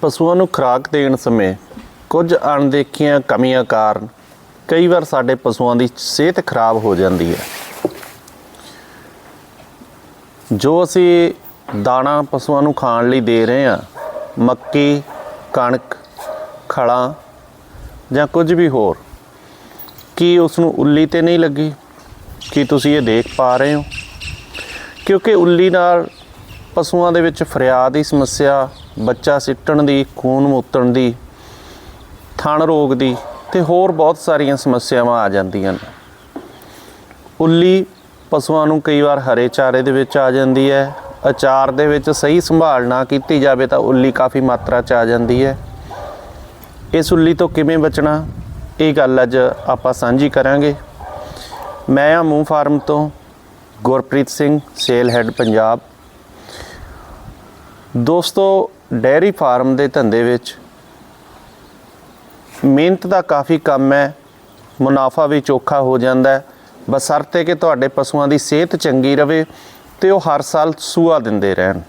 ਪਸ਼ੂਆਂ ਨੂੰ ਖੁਰਾਕ ਦੇਣ ਸਮੇਂ ਕੁਝ ਅਣਦੇਖੀਆਂ ਕਮੀਆਂ ਕਾਰਨ ਕਈ ਵਾਰ ਸਾਡੇ ਪਸ਼ੂਆਂ ਦੀ ਸਿਹਤ ਖਰਾਬ ਹੋ ਜਾਂਦੀ ਹੈ। ਜੋ ਅਸੀਂ ਦਾਣਾ ਪਸ਼ੂਆਂ ਨੂੰ ਖਾਣ ਲਈ ਦੇ ਰਹੇ ਹਾਂ, ਮੱਕੀ, ਕਣਕ, ਖਲਾਂ ਜਾਂ ਕੁਝ ਵੀ ਹੋਰ, ਕੀ ਉਸ ਨੂੰ ਉੱਲੀ ਤੇ ਨਹੀਂ ਲੱਗੀ? ਕੀ ਤੁਸੀਂ ਇਹ ਦੇਖ ਪਾ ਰਹੇ ਹੋ? ਕਿਉਂਕਿ ਉੱਲੀ ਨਾਲ ਪਸ਼ੂਆਂ ਦੇ ਵਿੱਚ ਫਰਿਆਦ ਦੀ ਸਮੱਸਿਆ ਬੱਚਾ ਸਿੱਟਣ ਦੀ, ਖੂਨ ਮੂਤਣ ਦੀ, ਥਣ ਰੋਗ ਦੀ ਤੇ ਹੋਰ ਬਹੁਤ ਸਾਰੀਆਂ ਸਮੱਸਿਆਵਾਂ ਆ ਜਾਂਦੀਆਂ ਨੇ। ਉੱਲੀ ਪਸ਼ੂਆਂ ਨੂੰ ਕਈ ਵਾਰ ਹਰੇ ਚਾਰੇ ਦੇ ਵਿੱਚ ਆ ਜਾਂਦੀ ਹੈ। ਅਚਾਰ ਦੇ ਵਿੱਚ ਸਹੀ ਸੰਭਾਲ ਨਾ ਕੀਤੀ ਜਾਵੇ ਤਾਂ ਉੱਲੀ ਕਾਫੀ ਮਾਤਰਾ ਚ ਆ ਜਾਂਦੀ ਹੈ। ਇਸ ਉੱਲੀ ਤੋਂ ਕਿਵੇਂ ਬਚਣਾ? ਇਹ ਗੱਲ ਅੱਜ ਆਪਾਂ ਸਾਂਝੀ ਕਰਾਂਗੇ। ਮੈਂ ਆ ਮੂੰਹ ਫਾਰਮ ਤੋਂ ਗੁਰਪ੍ਰੀਤ ਸਿੰਘ, ਸੇਲ ਹੈੱਡ ਪੰਜਾਬ। ਦੋਸਤੋ ਡੈਰੀ ਫਾਰਮ ਦੇ ਧੰਦੇ ਵਿੱਚ ਮਿਹਨਤ ਦਾ ਕਾਫੀ ਕੰਮ ਹੈ, ਮੁਨਾਫਾ ਵੀ ਚੋਖਾ ਹੋ ਜਾਂਦਾ ਹੈ। ਬਸਰਤੇ ਕਿ ਤੁਹਾਡੇ ਪਸ਼ੂਆਂ ਦੀ ਸਿਹਤ ਚੰਗੀ ਰਵੇ ਤੇ ਉਹ ਹਰ ਸਾਲ ਸੂਆ ਦਿੰਦੇ ਰਹਿਣ।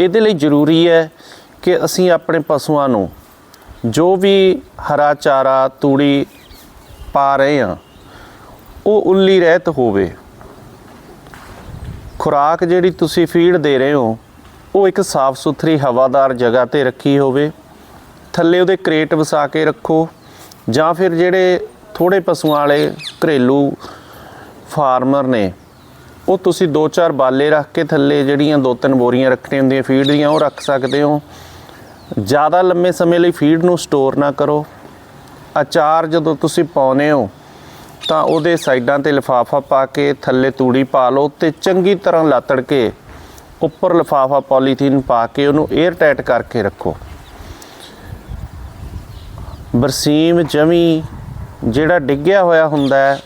ਇਹਦੇ ਲਈ ਜ਼ਰੂਰੀ ਹੈ ਕਿ ਅਸੀਂ ਆਪਣੇ ਪਸ਼ੂਆਂ ਨੂੰ ਜੋ ਵੀ ਹਰਾ ਚਾਰਾ, ਤੂੜੀ ਪਾ ਰਹੇ ਹਾਂ, ਉਹ ਉੱਲੀ ਰਹਿਤ ਹੋਵੇ। ਖੁਰਾਕ ਜਿਹੜੀ ਤੁਸੀਂ ਫੀਡ ਦੇ ਰਹੇ ਹੋ ਉਹ ਇੱਕ ਸਾਫ਼ ਸੁਥਰੀ ਹਵਾਦਾਰ ਜਗ੍ਹਾ ਤੇ ਰੱਖੀ ਹੋਵੇ। ਥੱਲੇ ਉਹਦੇ ਕ੍ਰੇਟ ਵਸਾ ਕੇ ਰੱਖੋ ਜਾਂ ਫਿਰ ਜਿਹੜੇ ਥੋੜੇ ਪਸ਼ੂਆਂ ਵਾਲੇ ਘਰੇਲੂ ਫਾਰਮਰ ਨੇ, ਉਹ ਤੁਸੀਂ ਦੋ ਚਾਰ ਬਾਲੇ ਰੱਖ ਕੇ ਥੱਲੇ ਜਿਹੜੀਆਂ ਦੋ ਤਿੰਨ ਬੋਰੀਆਂ ਰੱਖਣੀਆਂ ਹੁੰਦੀਆਂ ਫੀਡ ਦੀਆਂ, ਉਹ ਰੱਖ ਸਕਦੇ ਹੋ। ਜ਼ਿਆਦਾ ਲੰਮੇ ਸਮੇਂ ਲਈ ਫੀਡ ਨੂੰ ਸਟੋਰ ਨਾ ਕਰੋ। ਅਚਾਰ ਜਦੋਂ ਤੁਸੀਂ ਪਾਉਨੇ ਹੋ, ਤਾਂ ਉਹਦੇ ਸਾਈਡਾਂ ਤੇ ਲਿਫਾਫਾ ਪਾ ਕੇ ਥੱਲੇ ਤੂੜੀ ਪਾ ਲਓ ਤੇ ਚੰਗੀ ਤਰ੍ਹਾਂ ਲਾਤੜ ਕੇ ਉੱਪਰ ਲਿਫਾਫਾ ਪੋਲੀਥੀਨ ਪਾ ਕੇ ਉਹਨੂੰ 에ਅਰ ਟਾਈਟ ਕਰਕੇ ਰੱਖੋ। ਬਰਸੀਮ ਜਮੀ ਜਿਹੜਾ ਡਿੱਗਿਆ ਹੋਇਆ ਹੁੰਦਾ ਹੈ,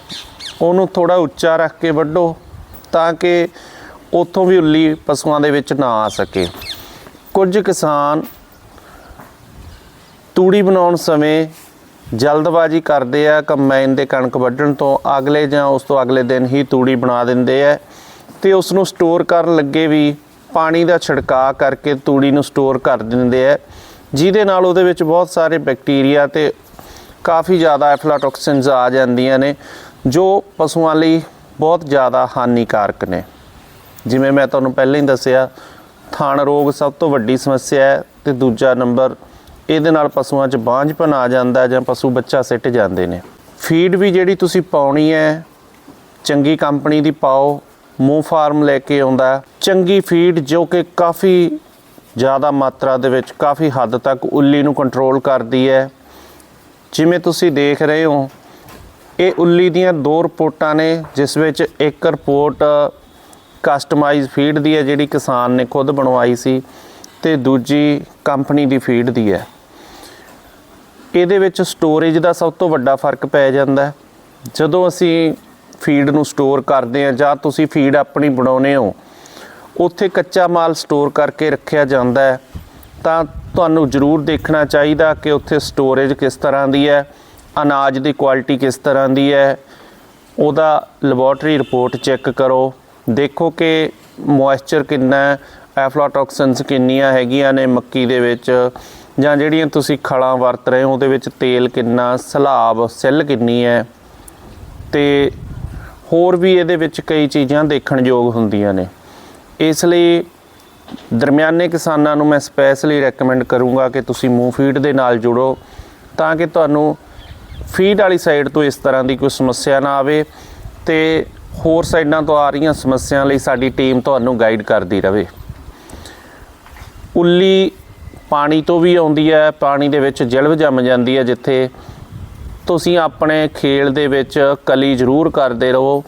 ਉਹਨੂੰ ਥੋੜਾ ਉੱਚਾ ਰੱਖ ਕੇ ਵੱਢੋ ਤਾਂ ਕਿ ਉੱਥੋਂ ਵੀ ਉੱਲੀ ਪਸ਼ੂਆਂ ਦੇ ਵਿੱਚ ਨਾ ਆ ਸਕੇ। ਕੁਝ ਕਿਸਾਨ ਤੂੜੀ ਬਣਾਉਣ ਸਮੇਂ ਜਲਦਬਾਜ਼ੀ ਕਰਦੇ ਆ, ਕੰਬਾਈਨ ਦੇ ਕਣਕ ਵੱਢਣ ਤੋਂ ਅਗਲੇ ਜਾਂ ਉਸ ਤੋਂ ਅਗਲੇ ਦਿਨ ਹੀ ਤੂੜੀ ਬਣਾ ਦਿੰਦੇ ਆ। ਤੇ ਉਸ ਨੂੰ ਸਟੋਰ ਕਰਨ ਲੱਗੇ ਵੀ ਪਾਣੀ ਦਾ ਛਿੜਕਾਅ ਕਰਕੇ ਤੂੜੀ ਨੂੰ ਸਟੋਰ ਕਰ ਦਿੰਦੇ ਆ। ਜਿਹਦੇ ਨਾਲ ਉਹਦੇ ਵਿੱਚ ਬਹੁਤ ਸਾਰੇ ਬੈਕਟੀਰੀਆ ਤੇ ਕਾਫੀ ਜ਼ਿਆਦਾ ਐਫਲਾਟੌਕਸਿਨਸ ਆ ਜਾਂਦੀਆਂ ਨੇ, ਜੋ ਪਸ਼ੂਆਂ ਲਈ ਬਹੁਤ ਜ਼ਿਆਦਾ ਹਾਨੀਕਾਰਕ ਨੇ। ਜਿਵੇਂ ਮੈਂ ਤੁਹਾਨੂੰ ਪਹਿਲਾਂ ਹੀ ਦੱਸਿਆ, ਥਾਣ ਰੋਗ ਸਭ ਤੋਂ ਵੱਡੀ ਸਮੱਸਿਆ ਹੈ ਤੇ ਦੂਜਾ ਨੰਬਰ, ਇਹਦੇ ਨਾਲ ਪਸ਼ੂਆਂ 'ਚ ਬਾਂਝਪਨ ਆ ਜਾਂਦਾ ਜਾਂ ਪਸ਼ੂ ਬੱਚਾ ਸਿੱਟ ਜਾਂਦੇ ਨੇ। ਫੀਡ ਵੀ ਜਿਹੜੀ ਤੁਸੀਂ ਪਾਉਣੀ ਹੈ, ਚੰਗੀ ਕੰਪਨੀ ਦੀ ਪਾਓ ਮੂੰਹ ਫਾਰਮ ਲੈ ਕੇ ਆਉਂਦਾ ਚੰਗੀ ਫੀਡ ਜੋ ਕਿ ਕਾਫੀ ਜ਼ਿਆਦਾ ਮਾਤਰਾ ਦੇ ਵਿੱਚ ਕਾਫੀ ਹੱਦ ਤੱਕ ਉੱਲੀ ਨੂੰ ਕੰਟਰੋਲ ਕਰਦੀ ਹੈ। ਜਿਵੇਂ ਤੁਸੀਂ ਦੇਖ ਰਹੇ ਹੋ, ਇਹ ਉੱਲੀ ਦੀਆਂ ਦੋ ਰਿਪੋਰਟਾਂ ਨੇ, ਜਿਸ ਵਿੱਚ ਇੱਕ ਰਿਪੋਰਟ ਕਸਟਮਾਈਜ਼ ਫੀਡ ਦੀ ਹੈ, ਜਿਹੜੀ ਕਿਸਾਨ ਨੇ ਖੁਦ ਬਣਵਾਈ ਸੀ ਤੇ ਦੂਜੀ ਕੰਪਨੀ ਦੀ ਫੀਡ ਦੀ ਹੈ। ਇਹਦੇ ਵਿੱਚ ਸਟੋਰੇਜ ਦਾ ਸਭ ਤੋਂ ਵੱਡਾ ਫ਼ਰਕ ਪੈ ਜਾਂਦਾ ਜਦੋਂ ਅਸੀਂ ਫੀਡ ਨੂੰ ਸਟੋਰ ਕਰਦੇ ਹਾਂ ਜਾਂ ਤੁਸੀਂ ਫੀਡ ਆਪਣੀ ਬਣਾਉਨੇ ਹੋ, ਉੱਥੇ ਕੱਚਾ ਮਾਲ ਸਟੋਰ ਕਰਕੇ ਰੱਖਿਆ ਜਾਂਦਾ ਹੈ। ਤਾਂ ਤੁਹਾਨੂੰ ਜ਼ਰੂਰ ਦੇਖਣਾ ਚਾਹੀਦਾ ਕਿ ਉੱਥੇ ਸਟੋਰੇਜ ਕਿਸ ਤਰ੍ਹਾਂ ਦੀ ਹੈ, ਅਨਾਜ ਦੀ ਕੁਆਲਿਟੀ ਕਿਸ ਤਰ੍ਹਾਂ ਦੀ ਹੈ। ਉਹਦਾ ਲੈਬੋਰਟਰੀ ਰਿਪੋਰਟ ਚੈੱਕ ਕਰੋ। ਦੇਖੋ ਕਿ ਮੋਇਸਚਰ ਕਿੰਨਾ ਹੈ, ਐਫਲਾਟੌਕਸਿਨਸ ਕਿੰਨੀਆਂ ਹੈਗੀਆਂ ਨੇ ਮੱਕੀ ਦੇ ਵਿੱਚ, ਜਾਂ ਜਿਹੜੀਆਂ ਤੁਸੀਂ ਖਲਾਂ ਵਰਤ ਰਹੇ ਹੋ, ਉਹਦੇ ਵਿੱਚ ਤੇਲ ਕਿੰਨਾ, ਸਲਾਬ, ਸੈੱਲ ਕਿੰਨੀ ਹੈ। ਤੇ ਹੋਰ ਵੀ ਇਹਦੇ ਵਿੱਚ ਕਈ ਚੀਜ਼ਾਂ ਦੇਖਣ ਯੋਗ ਹੁੰਦੀਆਂ ਨੇ। ਇਸ ਲਈ ਦਰਮਿਆਨੇ ਕਿਸਾਨਾਂ ਨੂੰ ਮੈਂ ਸਪੈਸ਼ਲੀ ਰეკਮੈਂਡ ਕਰੂੰਗਾ ਕਿ ਤੁਸੀਂ ਮੂੰਹ ਫੀਡ ਦੇ ਨਾਲ ਜੁੜੋ ਤਾਂ ਕਿ ਤੁਹਾਨੂੰ ਫੀਡ ਵਾਲੀ ਸਾਈਡ ਤੋਂ ਇਸ ਤਰ੍ਹਾਂ ਦੀ ਕੋਈ ਸਮੱਸਿਆ ਨਾ ਆਵੇ ਤੇ ਹੋਰ ਸਾਈਡਾਂ ਤੋਂ ਆ ਰਹੀਆਂ ਸਮੱਸਿਆਵਾਂ ਲਈ ਸਾਡੀ ਟੀਮ ਤੁਹਾਨੂੰ ਗਾਈਡ ਕਰਦੀ ਰਹੇ ਉੱਲੀ ਪਾਣੀ ਤੋਂ ਵੀ ਆਉਂਦੀ ਹੈ, ਪਾਣੀ ਦੇ ਵਿੱਚ ਜਲਵ ਜੰਮ ਜਾਂਦੀ ਹੈ, ਜਿੱਥੇ ਤੁਸੀਂ ਆਪਣੇ ਖੇਲ ਦੇ ਵਿੱਚ ਕਲੀ ਜ਼ਰੂਰ ਕਰਦੇ ਰਹੋ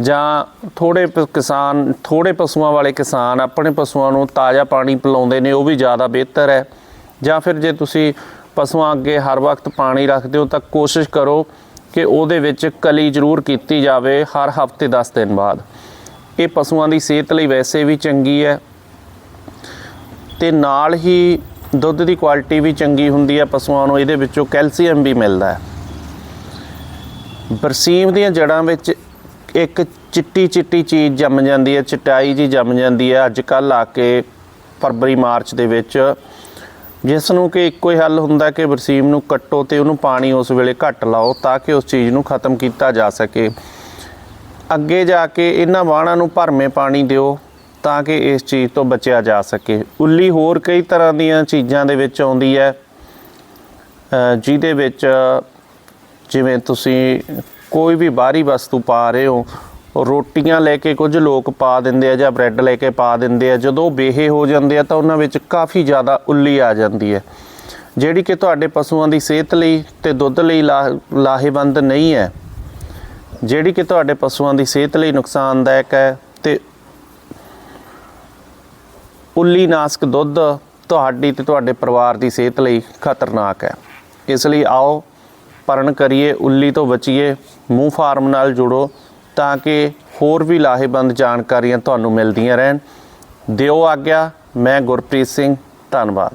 ਜਾਂ ਥੋੜੇ ਪ- ਕਿਸਾਨ ਥੋੜੇ ਪਸ਼ੂਆਂ ਵਾਲੇ ਕਿਸਾਨ ਆਪਣੇ ਪਸ਼ੂਆਂ ਨੂੰ ਤਾਜ਼ਾ ਪਾਣੀ ਪਿਲਾਉਂਦੇ ਨੇ, ਉਹ ਵੀ ਜ਼ਿਆਦਾ ਬਿਹਤਰ ਹੈ। ਜਾਂ ਫਿਰ ਜੇ ਤੁਸੀਂ ਪਸ਼ੂਆਂ ਅੱਗੇ ਹਰ ਵਕਤ ਪਾਣੀ ਰੱਖਦੇ ਹੋ ਤਾਂ ਕੋਸ਼ਿਸ਼ ਕਰੋ ਕਿ ਉਹਦੇ ਵਿੱਚ ਕਲੀ ਜ਼ਰੂਰ ਕੀਤੀ ਜਾਵੇ ਹਰ ਹਫ਼ਤੇ 10 ਦਿਨ ਬਾਅਦ। ਇਹ ਪਸ਼ੂਆਂ ਦੀ ਸਿਹਤ ਲਈ ਵੈਸੇ ਵੀ ਚੰਗੀ ਹੈ। ਤੇ ਨਾਲ ਹੀ ਦੁੱਧ ਦੀ ਕੁਆਲਿਟੀ ਵੀ ਚੰਗੀ ਹੁੰਦੀ ਹੈ ਪਸ਼ੂਆਂ ਨੂੰ, ਇਹਦੇ ਵਿੱਚੋਂ ਕੈਲਸ਼ੀਅਮ ਵੀ ਮਿਲਦਾ ਹੈ। ਬਰਸੀਮ ਦੀਆਂ ਜੜਾਂ ਵਿੱਚ ਇੱਕ ਚਿੱਟੀ ਚਿੱਟੀ ਚੀਜ਼ ਜੰਮ ਜਾਂਦੀ ਹੈ, ਚਟਾਈ ਜੀ ਜੰਮ ਜਾਂਦੀ ਹੈ। ਅੱਜ ਕੱਲ ਆ ਕੇ ਫਰਵਰੀ, ਮਾਰਚ ਦੇ ਵਿੱਚ ਜਿਸ ਨੂੰ ਕਿ ਇੱਕੋ ਹੀ ਹੱਲ ਹੁੰਦਾ ਕਿ ਬਰਸੀਮ ਨੂੰ ਕੱਟੋ ਤੇ ਉਹਨੂੰ ਪਾਣੀ ਉਸ ਵੇਲੇ ਘੱਟ ਲਾਓ ਤਾਂ ਕਿ ਉਸ ਚੀਜ਼ ਨੂੰ ਖਤਮ ਕੀਤਾ ਜਾ ਸਕੇ। ਅੱਗੇ ਜਾ ਕੇ ਇਹਨਾਂ ਵਾਹਣਾਂ ਨੂੰ ਭਰਮੇ ਪਾਣੀ ਦਿਓ ਤਾਂ ਕਿ ਇਸ ਚੀਜ਼ ਤੋਂ ਬਚਿਆ ਜਾ ਸਕੇ। ਉੱਲੀ ਹੋਰ ਕਈ ਤਰ੍ਹਾਂ ਦੀਆਂ ਚੀਜ਼ਾਂ ਦੇ ਵਿੱਚ ਆਉਂਦੀ ਹੈ। ਜਿਹਦੇ ਵਿੱਚ ਜਿਵੇਂ ਤੁਸੀਂ ਕੋਈ ਵੀ ਬਾਹਰੀ ਵਸਤੂ ਪਾ ਰਹੇ ਹੋ, ਰੋਟੀਆਂ ਲੈ ਕੇ ਕੁਝ ਲੋਕ ਪਾ ਦਿੰਦੇ ਆ ਜਾਂ ਬ੍ਰੈਡ ਲੈ ਕੇ ਪਾ ਦਿੰਦੇ ਆ, ਜਦੋਂ ਬੇਹੇ ਹੋ ਜਾਂਦੇ ਆ ਤਾਂ ਉਹਨਾਂ ਵਿੱਚ ਕਾਫੀ ਜ਼ਿਆਦਾ ਉੱਲੀ ਆ ਜਾਂਦੀ ਹੈ। ਜਿਹੜੀ ਕਿ ਤੁਹਾਡੇ ਪਸ਼ੂਆਂ ਦੀ ਸਿਹਤ ਲਈ ਤੇ ਦੁੱਧ ਲਈ ਲਾ- ਲਾਹੇਵੰਦ ਨਹੀਂ ਹੈ। ਜਿਹੜੀ ਕਿ ਤੁਹਾਡੇ ਪਸ਼ੂਆਂ ਦੀ ਸਿਹਤ ਲਈ ਨੁਕਸਾਨਦਾਇਕ ਹੈ ਤੇ ਉੱਲੀ ਨਾਸਕ ਦੁੱਧ ਤੁਹਾਡੀ ਤੇ ਤੁਹਾਡੇ ਪਰਿਵਾਰ ਦੀ ਸਿਹਤ ਲਈ ਖਤਰਨਾਕ ਹੈ। ਇਸ ਲਈ ਆਓ ਪਰਨ ਕਰੀਏ, ਉੱਲੀ ਤੋਂ ਬਚੀਏ, ਮੂੰਹ ਫਾਰਮ ਨਾਲ ਜੁੜੋ ਤਾਂ ਕਿ ਹੋਰ ਵੀ ਲਾਹੇਵੰਦ ਜਾਣਕਾਰੀਆਂ ਤੁਹਾਨੂੰ ਮਿਲਦੀਆਂ ਰਹਿਣ। ਦਿਓ ਆਗਿਆ, ਮੈਂ ਗੁਰਪ੍ਰੀਤ ਸਿੰਘ, ਧੰਨਵਾਦ।